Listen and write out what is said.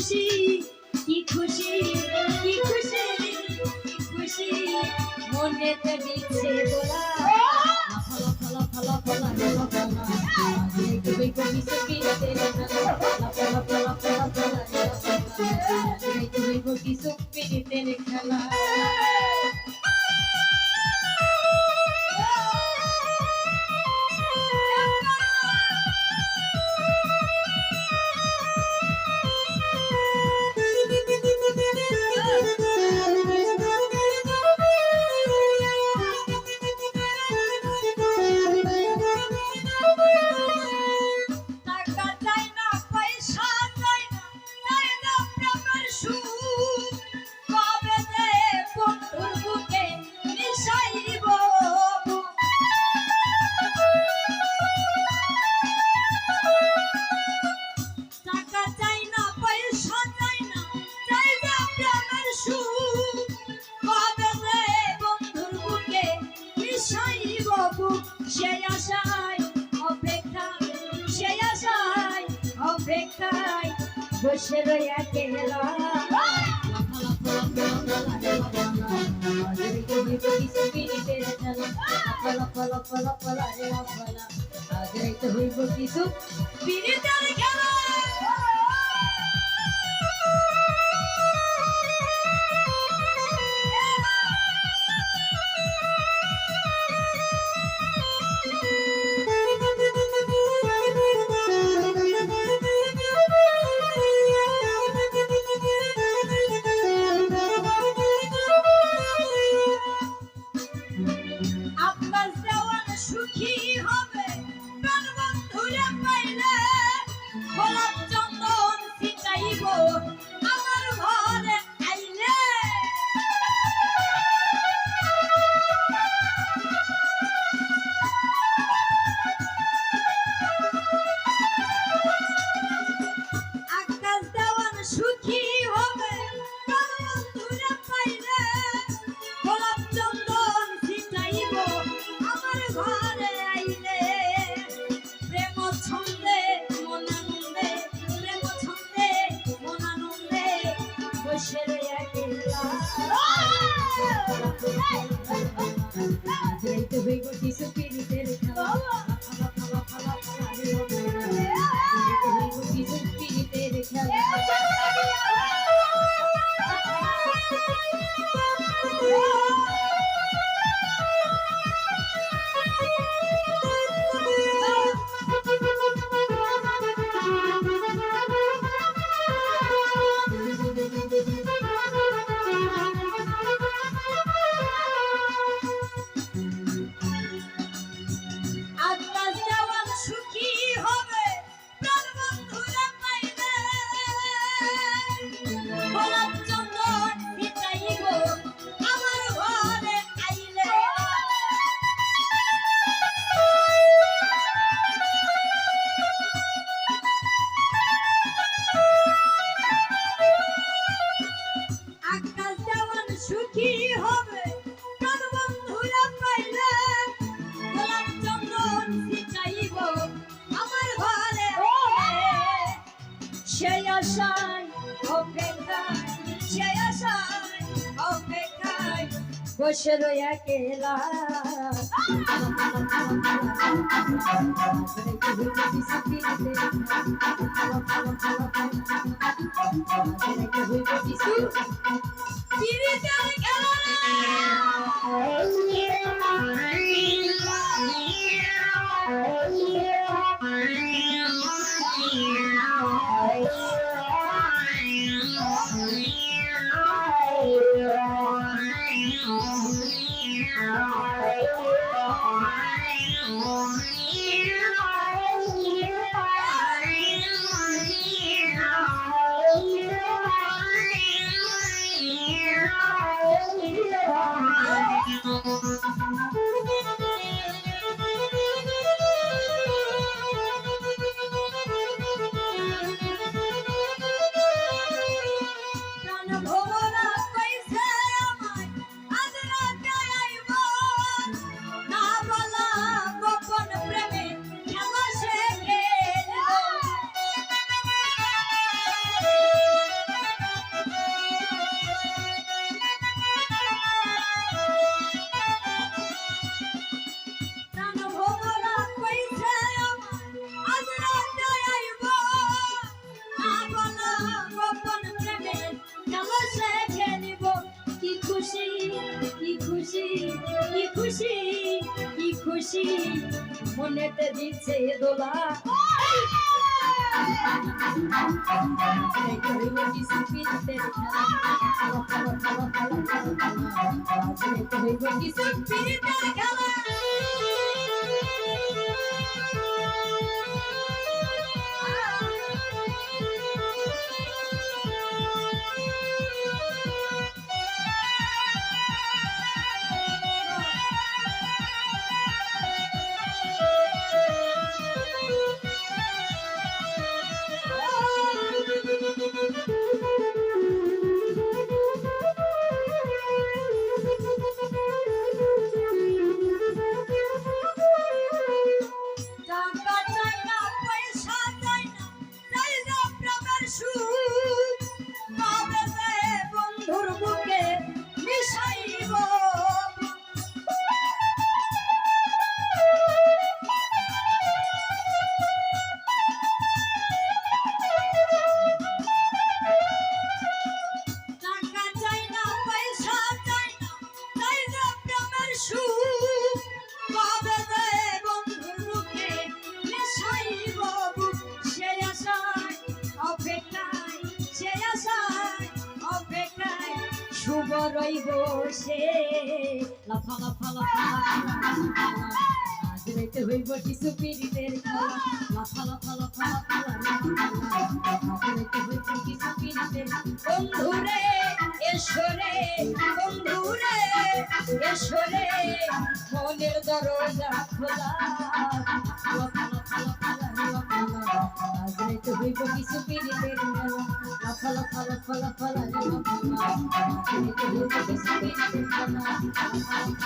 খুশি কি খুশি কি খুশি কি খুশি মনেতে দিচ্ছে বলা ফলা ফলা ফলা ফলা ফলা ফলা কবি কবি সবি তেরে ফলা ফলা ফলা ফলা ফলা কবি কবি সবি তেরে খেলা বসে রইয়া কেলা কিছু? বিরিতার সুখী হবে প্রাণ বন্ধুরে পাইলে গোলাপ চন্দন ছিটাইব আমার ঘরে আইলে আকাশ দেওয়ান সুখী হবে প্রাণ বন্ধুরে পাইলে গোলাপ চন্দন ছিটাইব আমার ঘরে আইলে প্রেম ছন্দে মনানন্দে প্রেম ছন্দে মনানন্দে বসে রইয়া গেলা আজরাইতে হইব কিছু পিড়িতের খেলা ফালা ফালা ফালা ফালা রে ও মেলা। আজরাইতে হইব কিছু পিড়িতের খেলা আকাশ দেওয়ান সুখী হবে প্রাণ বন্ধুরা পাইলে গোলাপ চন্দন ছিটাইব আমার ঘরে আইলে আকাশ দেওয়ান সুখী হবে প্রাণ বন্ধুরা পাইলে গোলাপ চন্দন ছিটাইব আমার ঘরে সেই আশায় অপেক্ষায়, সেই আশায় অপেক্ষায় বসে রইয়া কেলা Thank you. You did. খুশি মনেতে দিচ্ছে দোলা। এই করিব কিছু পিরিতের খেলা? শুভ রইব সে। লাফা লাফা লাফা আজ রাইতে হইব কিছু পিরিতের খেলা। লাফা লাফা লাফা আজ রাইতে হইব কিছু পিরিতের বন্ধুরে এসরে বন্ধুরে এসরে মনের দরজা খোলা। Subi bogi subi di terin gala, lafa lafa lafa lafa la gala. Subi bogi subi di terin.